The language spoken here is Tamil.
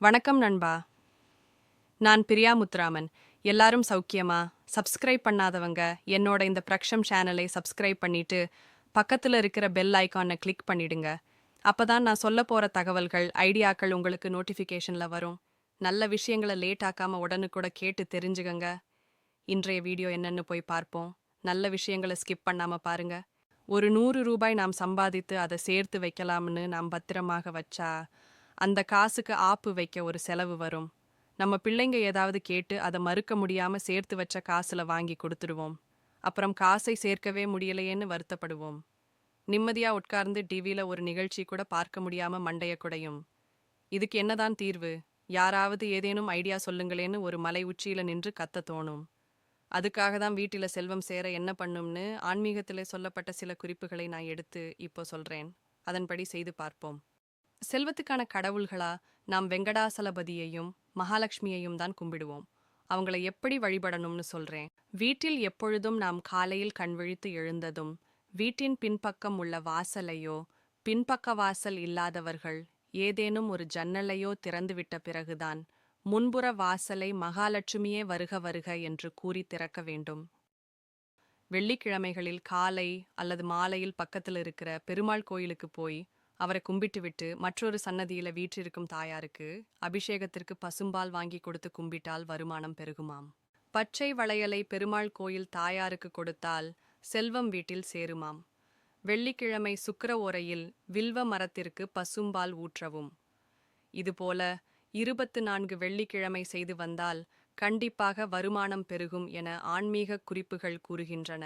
வணக்கம் நண்பா. நான் பிரியா முத்துராமன். எல்லாரும் சௌக்கியமா? சப்ஸ்கிரைப் பண்ணாதவங்க என்னோட இந்த பிரக்ஷம் சேனலை சப்ஸ்கிரைப் பண்ணிட்டு பக்கத்தில் இருக்கிற பெல் ஐக்கானை கிளிக் பண்ணிடுங்க. அப்பதான் நான் சொல்ல போற தகவல்கள் ஐடியாக்கள் உங்களுக்கு நோட்டிஃபிகேஷனில் வரும். நல்ல விஷயங்களை லேட் ஆக்காம உடனுக்கூட கேட்டு தெரிஞ்சுக்கங்க. இன்றைய வீடியோ என்னன்னு போய் பார்ப்போம். நல்ல விஷயங்களை ஸ்கிப் பண்ணாம பாருங்க. ஒரு நூறு ரூபாய் நாம் சம்பாதித்து அதை சேர்த்து வைக்கலாம்னு நாம் பத்திரமாக வச்சா அந்த காசுக்கு ஆப்பு வைக்க ஒரு செலவு வரும். நம்ம பிள்ளைங்க ஏதாவது கேட்டு அதை மறுக்க முடியாம சேர்த்து வச்ச காசுல வாங்கி கொடுத்துடுவோம். அப்புறம் காசை சேர்க்கவே முடியலையேன்னு வருத்தப்படுவோம். நிம்மதியா உட்கார்ந்து டிவியில ஒரு நிகழ்ச்சி கூட பார்க்க முடியாம மண்டைய குடையும். இதுக்கு என்னதான் தீர்வு? யாராவது ஏதேனும் ஐடியா சொல்லுங்களேன்னு ஒரு மலை உச்சியில நின்று கத்த தோணும். அதுக்காக தான் வீட்டில செல்வம் சேர என்ன பண்ணும்னு ஆன்மீகத்தில் சொல்லப்பட்ட சில குறிப்புகளை நான் எடுத்து இப்போ சொல்றேன். அதன்படி செய்து பார்ப்போம். செல்வத்துக்கான கடவுள்களா நாம் வெங்கடாசலபதியையும் மகாலட்சுமியையும் தான் கும்பிடுவோம். அவங்கள எப்படி வழிபடணும்னு சொல்றேன். வீட்டில் எப்பொழுதும் நாம் காலையில் கண்விழித்து எழுந்ததும் வீட்டின் பின்பக்கம் உள்ள வாசலையோ பின்பக்க வாசல் இல்லாதவர்கள் ஏதேனும் ஒரு ஜன்னலையோ திறந்துவிட்ட பிறகுதான் முன்புற வாசலை மகாலட்சுமியே வருக வருக என்று கூறி திறக்க வேண்டும். வெள்ளிக்கிழமைகளில் காலை அல்லது மாலையில் பக்கத்தில் இருக்கிற பெருமாள் கோயிலுக்கு போய் அவரை கும்பிட்டுவிட்டு மற்றொரு சன்னதியில வீற்றிருக்கும் தாயாருக்கு அபிஷேகத்திற்கு பசும்பால் வாங்கி கொடுத்து கும்பிட்டால் வருமானம் பெருகுமாம். பச்சை வளையலை பெருமாள் கோயில் தாயாருக்கு கொடுத்தால் செல்வம் வீட்டில் சேருமாம். வெள்ளிக்கிழமை சுக்கர ஓரையில் வில்வ மரத்திற்கு பசும்பால் ஊற்றவும். இதுபோல இருபத்து நான்கு வெள்ளிக்கிழமை செய்து வந்தால் கண்டிப்பாக வருமானம் பெருகும் என ஆன்மீக குறிப்புகள் கூறுகின்றன.